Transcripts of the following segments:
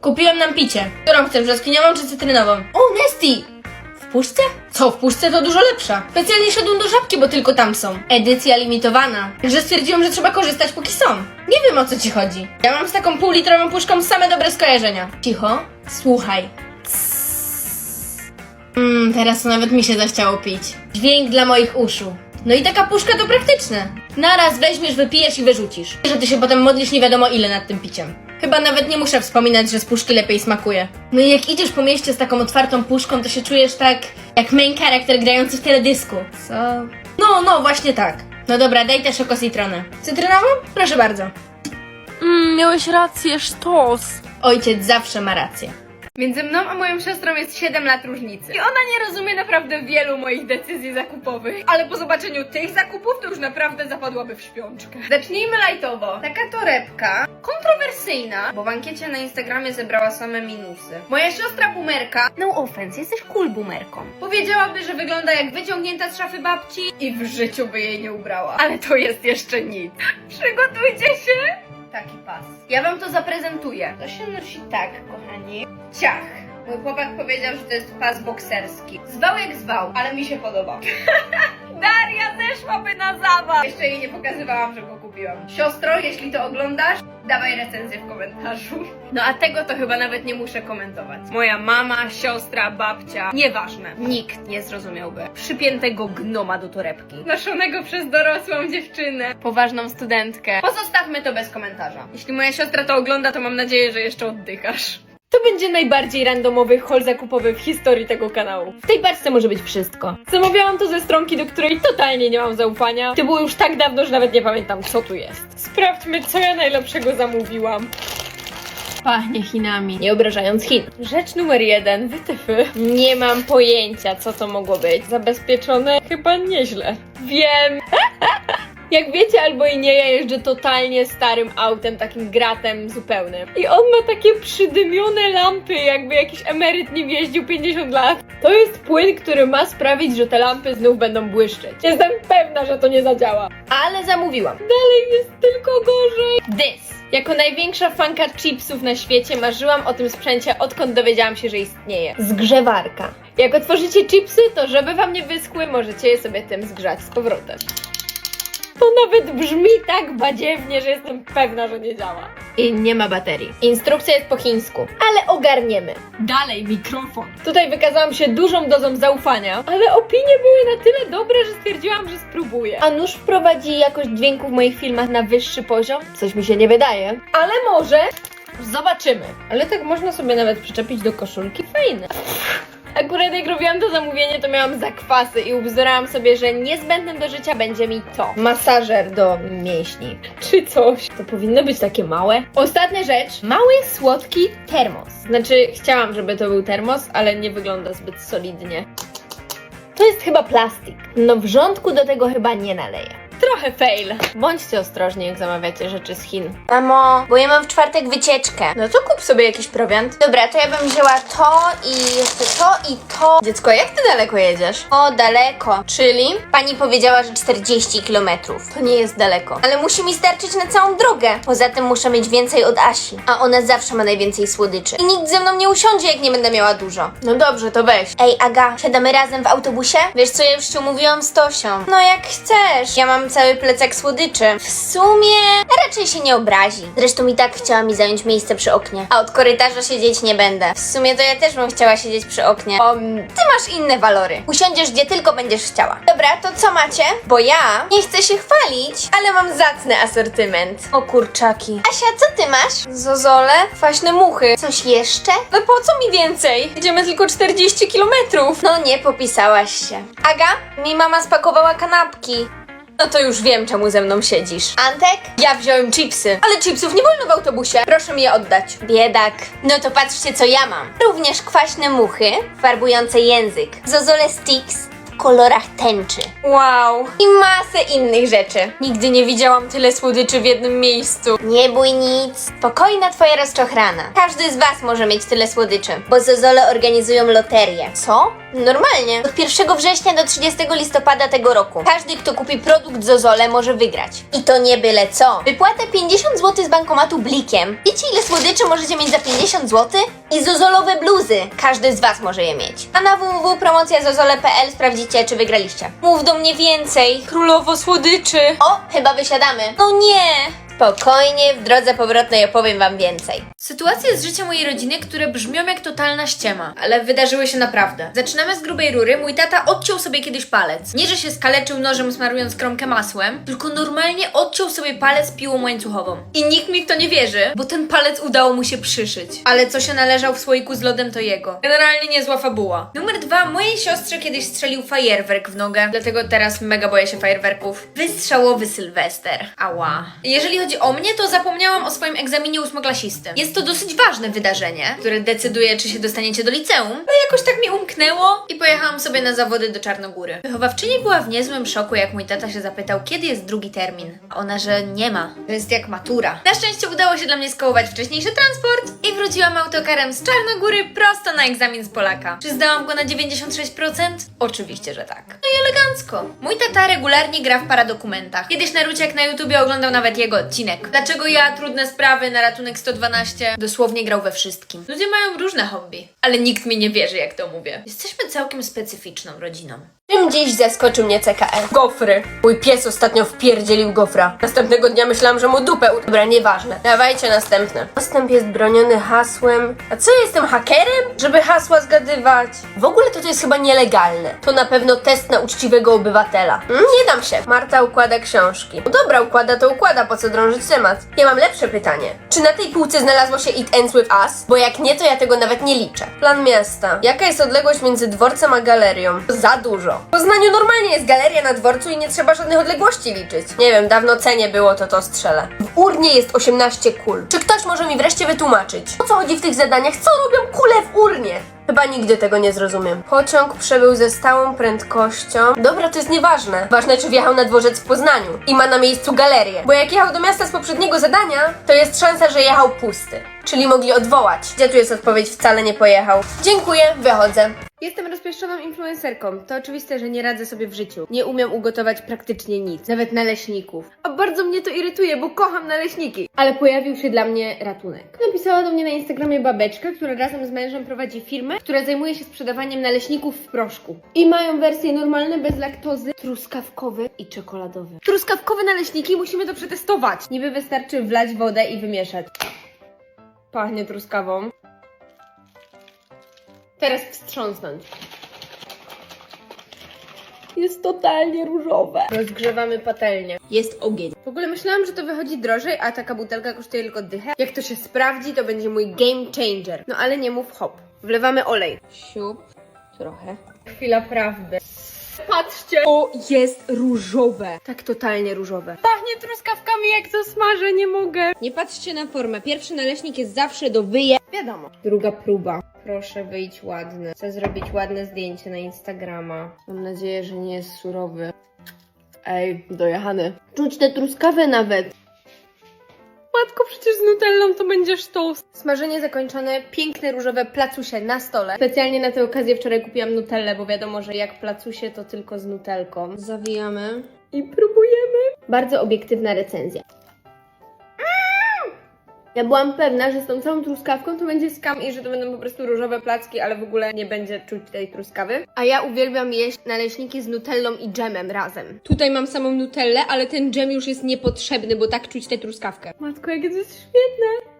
Kupiłem nam picie. Którą chcesz, brzoskwiniową czy cytrynową? O, Nesty! W puszce? Co, w puszce to dużo lepsza. Specjalnie szedłem do żabki, bo tylko tam są. Edycja limitowana. Także stwierdziłem, że trzeba korzystać póki są. Nie wiem o co ci chodzi. Ja mam z taką półlitrową puszką same dobre skojarzenia. Cicho, słuchaj. Mmm, teraz to nawet mi się zachciało pić. Dźwięk dla moich uszu. No i taka puszka to praktyczne. Naraz weźmiesz, wypijesz i wyrzucisz. Że ty się potem modlisz nie wiadomo ile nad tym piciem. Chyba nawet nie muszę wspominać, że z puszki lepiej smakuje. No i jak idziesz po mieście z taką otwartą puszką, to się czujesz tak jak main character grający w teledysku. Co? No, no, właśnie tak. No dobra, daj też oko citronę. Cytrynową? Proszę bardzo. Mmm, miałeś rację, sztos. Ojciec zawsze ma rację. Między mną a moją siostrą jest 7 lat różnicy. I ona nie rozumie naprawdę wielu moich decyzji zakupowych. Ale po zobaczeniu tych zakupów to już naprawdę zapadłaby w śpiączkę. Zacznijmy lajtowo. Taka torebka, kontrowersyjna, bo w ankiecie na Instagramie zebrała same minusy. Moja siostra boomerka, no offense, jesteś cool boomerką. Powiedziałaby, że wygląda jak wyciągnięta z szafy babci i w życiu by jej nie ubrała. Ale to jest jeszcze nic. Przygotujcie się taki pas. Ja wam to zaprezentuję. To się nosi tak, kochani. Ciach. Mój chłopak powiedział, że to jest pas bokserski. Zwał jak zwał, ale mi się podoba. Daria zeszłaby na zawał! Jeszcze jej nie pokazywałam, że go kupiłam. Siostro, jeśli to oglądasz, dawaj recenzję w komentarzu. No a tego to chyba nawet nie muszę komentować. Moja mama, siostra, babcia, nieważne. Nikt nie zrozumiałby przypiętego gnoma do torebki. Noszonego przez dorosłą dziewczynę. Poważną studentkę. Pozostawmy to bez komentarza. Jeśli moja siostra to ogląda, to mam nadzieję, że jeszcze oddychasz. To będzie najbardziej randomowy haul zakupowy w historii tego kanału. W tej paczce może być wszystko. Zamawiałam to ze stronki, do której totalnie nie mam zaufania. To było już tak dawno, że nawet nie pamiętam, co tu jest. Sprawdźmy, co ja najlepszego zamówiłam. Pachnie Chinami. Nie obrażając Chin. Rzecz numer jeden, wytyfy. Nie mam pojęcia, co to mogło być. Zabezpieczone? Chyba nieźle. Wiem. Jak wiecie albo i nie, ja jeżdżę totalnie starym autem, takim gratem zupełnym. I on ma takie przydymione lampy, jakby jakiś emeryt nim jeździł 50 lat. To jest płyn, który ma sprawić, że te lampy znów będą błyszczeć. Jestem pewna, że to nie zadziała. Ale zamówiłam. Dalej jest tylko gorzej. This. Jako największa fanka chipsów na świecie marzyłam o tym sprzęcie, odkąd dowiedziałam się, że istnieje. Zgrzewarka. Jak otworzycie chipsy, to żeby wam nie wyschły, możecie je sobie tym zgrzać z powrotem. To nawet brzmi tak badziewnie, że jestem pewna, że nie działa. I nie ma baterii. Instrukcja jest po chińsku, ale ogarniemy. Dalej mikrofon. Tutaj wykazałam się dużą dozą zaufania, ale opinie były na tyle dobre, że stwierdziłam, że spróbuję. A nóż wprowadzi jakość dźwięku w moich filmach na wyższy poziom? Coś mi się nie wydaje. Ale może zobaczymy. Ale tak można sobie nawet przyczepić do koszulki. Fajne. Akurat jak robiłam to zamówienie, to miałam zakwasy i ubzdurałam sobie, że niezbędnym do życia będzie mi to. Masażer do mięśni. Czy coś. To powinno być takie małe. Ostatnia rzecz. Mały, słodki termos. Znaczy, chciałam, żeby to był termos, ale nie wygląda zbyt solidnie. To jest chyba plastik. No wrzątku do tego chyba nie naleję. Trochę fail. Bądźcie ostrożni, jak zamawiacie rzeczy z Chin. Mamo, bo ja mam w czwartek wycieczkę. No to kup sobie jakiś prowiant. Dobra, to ja bym wzięła to i jeszcze to i to. Dziecko, jak ty daleko jedziesz? O, daleko. Czyli? Pani powiedziała, że 40 kilometrów. To nie jest daleko. Ale musi mi starczyć na całą drogę. Poza tym muszę mieć więcej od Asi. A ona zawsze ma najwięcej słodyczy. I nikt ze mną nie usiądzie, jak nie będę miała dużo. No dobrze, to weź. Ej, Aga, siadamy razem w autobusie? Wiesz co, ja już ci umówiłam z Tosią. No jak chcesz. Ja mam cały plecak słodyczy. W sumie raczej się nie obrazi. Zresztą i tak chciała mi zająć miejsce przy oknie. A od korytarza siedzieć nie będę. W sumie to ja też bym chciała siedzieć przy oknie. Um, ty masz inne walory. Usiądziesz gdzie tylko będziesz chciała. Dobra, to co macie? Bo ja nie chcę się chwalić, Ale mam zacny asortyment. o kurczaki. Asia, co ty masz? Zozole? Kwaśne muchy. Coś jeszcze? No po co mi więcej? Jedziemy tylko 40 kilometrów. No nie, popisałaś się. Aga, mi mama spakowała kanapki. No to już wiem, czemu ze mną siedzisz. Antek? Ja wziąłem chipsy, ale chipsów nie wolno w autobusie. Proszę mi je oddać. Biedak. No to patrzcie, co ja mam. Również kwaśne muchy, farbujące język. Zozole Sticks kolorach tęczy. Wow. I masę innych rzeczy. Nigdy nie widziałam tyle słodyczy w jednym miejscu. Nie bój nic. Spokojna twoja rozczochrana. Każdy z was może mieć tyle słodyczy, bo Zozole organizują loterię. Co? Normalnie. Od 1 września do 30 listopada tego roku. Każdy, kto kupi produkt Zozole może wygrać. I to nie byle co. Wypłatę 50 zł z bankomatu blikiem. Wiecie ile słodyczy możecie mieć za 50 zł? I zozolowe bluzy. Każdy z was może je mieć. A na www.promocjazozole.pl sprawdzicie, czy wygraliście. Mów do mnie więcej. Królowo słodyczy. O, chyba wysiadamy. No nie! Spokojnie, w drodze powrotnej opowiem wam więcej. Sytuacje z życia mojej rodziny, które brzmią jak totalna ściema, ale wydarzyły się naprawdę. Zaczynamy z grubej rury. Mój tata odciął sobie kiedyś palec. Nie, że się skaleczył nożem smarując kromkę masłem, tylko normalnie odciął sobie palec piłą łańcuchową. I nikt mi w to nie wierzy, bo ten palec udało mu się przyszyć. Ale co się należał w słoiku z lodem, to jego. Generalnie niezła fabuła. Numer dwa. Mojej siostrze kiedyś strzelił fajerwerk w nogę, dlatego teraz mega boję się fajerwerków. Wystrzałowy Sylwester. Ała. Jeżeli chodzi o mnie, to zapomniałam o swoim egzaminie ósmoklasistym. Jest to dosyć ważne wydarzenie, które decyduje, czy się dostaniecie do liceum, ale jakoś tak mi umknęło i pojechałam sobie na zawody do Czarnogóry. Wychowawczyni była w niezłym szoku, jak mój tata się zapytał, kiedy jest drugi termin. A ona, że nie ma. To jest jak matura. Na szczęście udało się dla mnie skołować wcześniejszy transport i wróciłam autokarem z Czarnogóry prosto na egzamin z Polaka. Czy zdałam go na 96%? Oczywiście, że tak. No i elegancko. Mój tata regularnie gra w paradokumentach. Kiedyś Naruciak na YouTubie oglądał nawet jego odcinek. Dlaczego ja, trudne sprawy, na ratunek 112, dosłownie grał we wszystkim. Ludzie mają różne hobby, ale nikt mi nie wierzy, jak to mówię. Jesteśmy całkiem specyficzną rodziną. Tym dziś zaskoczył mnie CKF. Gofry. Mój pies ostatnio wpierdzielił gofra. Następnego dnia myślałam, że mu dupę ut... Dobra, nieważne. Dawajcie następne. Dostęp jest broniony hasłem. A co, jestem hakerem? Żeby hasła zgadywać? W ogóle to to jest chyba nielegalne. To na pewno test na uczciwego obywatela. Mm, nie dam się. Marta układa książki. No dobra, układa to układa, po co drążyć temat? Ja mam lepsze pytanie. Czy na tej półce znalazło się It Ends With Us? Bo jak nie, to ja tego nawet nie liczę. Plan miasta. Jaka jest odległość między dworcem a galerią? Za dużo. W Poznaniu normalnie jest galeria na dworcu i nie trzeba żadnych odległości liczyć. Nie wiem, dawno cenie było, to to strzelę. W urnie jest 18 kul. Czy ktoś może mi wreszcie wytłumaczyć? O co chodzi w tych zadaniach? Co robią kule w urnie? Chyba nigdy tego nie zrozumiem. Pociąg przebył ze stałą prędkością. Dobra, to jest nieważne. Ważne, czy wjechał na dworzec w Poznaniu i ma na miejscu galerię. Bo jak jechał do miasta z poprzedniego zadania, to jest szansa, że jechał pusty. Czyli mogli odwołać. Gdzie tu jest odpowiedź? Wcale nie pojechał. Dziękuję, wychodzę. Jestem rozpieszczoną influencerką. To oczywiste, że nie radzę sobie w życiu. Nie umiem ugotować praktycznie nic, nawet naleśników. A bardzo mnie to irytuje, bo kocham naleśniki. Ale pojawił się dla mnie ratunek. Napisała do mnie na Instagramie babeczka, która razem z mężem prowadzi firmę, która zajmuje się sprzedawaniem naleśników w proszku. I mają wersje normalne, bez laktozy, truskawkowe i czekoladowe. Truskawkowe naleśniki musimy to przetestować. Niby wystarczy wlać wodę i wymieszać. Pachnie truskawą. Teraz wstrząsnąć. Jest totalnie różowe. Rozgrzewamy patelnię. Jest ogień. W ogóle myślałam, że to wychodzi drożej, a taka butelka kosztuje tylko dychę. Jak to się sprawdzi, to będzie mój game changer. No ale nie mów hop. Wlewamy olej. Siup. Trochę. Chwila prawdy. Patrzcie! O, jest różowe. Tak totalnie różowe. Pachnie truskawkami, jak to smażę, nie mogę. Nie patrzcie na formę. Pierwszy naleśnik jest zawsze do wyje. Wiadomo. Druga próba. Proszę wyjść ładny. Chcę zrobić ładne zdjęcie na Instagrama. Mam nadzieję, że nie jest surowy. Ej, dojechany. Czuć te truskawy nawet. Matko, przecież z nutellą to będzie sztos. Smażenie zakończone, piękne różowe placusie na stole. Specjalnie na tę okazję wczoraj kupiłam nutellę, bo wiadomo, że jak placusie to tylko z nutelką. Zawijamy i próbujemy. Bardzo obiektywna recenzja. Ja byłam pewna, że z tą całą truskawką to będzie skam i że to będą po prostu różowe placki, ale w ogóle nie będzie czuć tej truskawy. A ja uwielbiam jeść naleśniki z nutellą i dżemem razem. Tutaj mam samą nutellę, ale ten dżem już jest niepotrzebny, bo tak czuć tę truskawkę. Matko, jakie to jest świetne!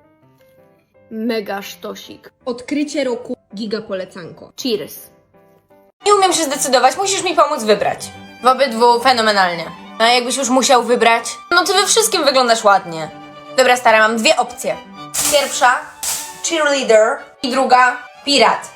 Mega sztosik. Odkrycie roku giga polecanko. Cheers. Nie umiem się zdecydować, musisz mi pomóc wybrać. W obydwu fenomenalnie. A jakbyś już musiał wybrać? No ty we wszystkim wyglądasz ładnie. Dobra stara, mam dwie opcje. Pierwsza, cheerleader i druga, pirat.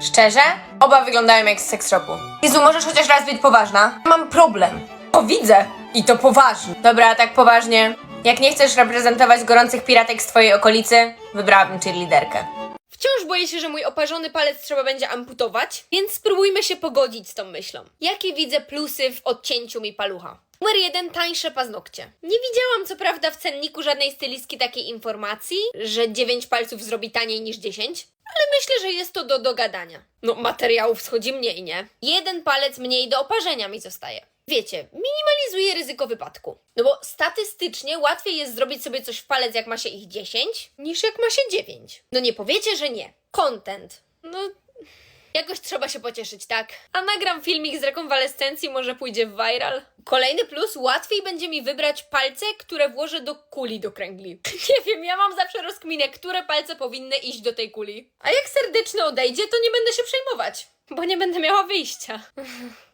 Szczerze? Oba wyglądają jak z sex shopu. Jezu, możesz chociaż raz być poważna? Mam problem. O, widzę. I to poważnie. Dobra, tak poważnie. Jak nie chcesz reprezentować gorących piratek z twojej okolicy, wybrałabym cheerleaderkę. Wciąż boję się, że mój oparzony palec trzeba będzie amputować, więc spróbujmy się pogodzić z tą myślą. Jakie widzę plusy w odcięciu mi palucha? Numer jeden, tańsze paznokcie. Nie widziałam co prawda w cenniku żadnej stylistki takiej informacji, że 9 palców zrobi taniej niż 10, ale myślę, że jest to do dogadania. No, materiałów schodzi mniej, nie? Jeden palec mniej do oparzenia mi zostaje. Wiecie, minimalizuje ryzyko wypadku. No bo statystycznie łatwiej jest zrobić sobie coś w palec, jak ma się ich 10, niż jak ma się 9. No nie powiecie, że nie. Content. No, Jakoś trzeba się pocieszyć, tak? A nagram filmik z rekonwalescencji, może pójdzie w viral. Kolejny plus, łatwiej będzie mi wybrać palce, które włożę do kuli do kręgli. Nie wiem, ja mam zawsze rozkminę, które palce powinny iść do tej kuli. A jak serdeczny odejdzie, to nie będę się przejmować, bo nie będę miała wyjścia.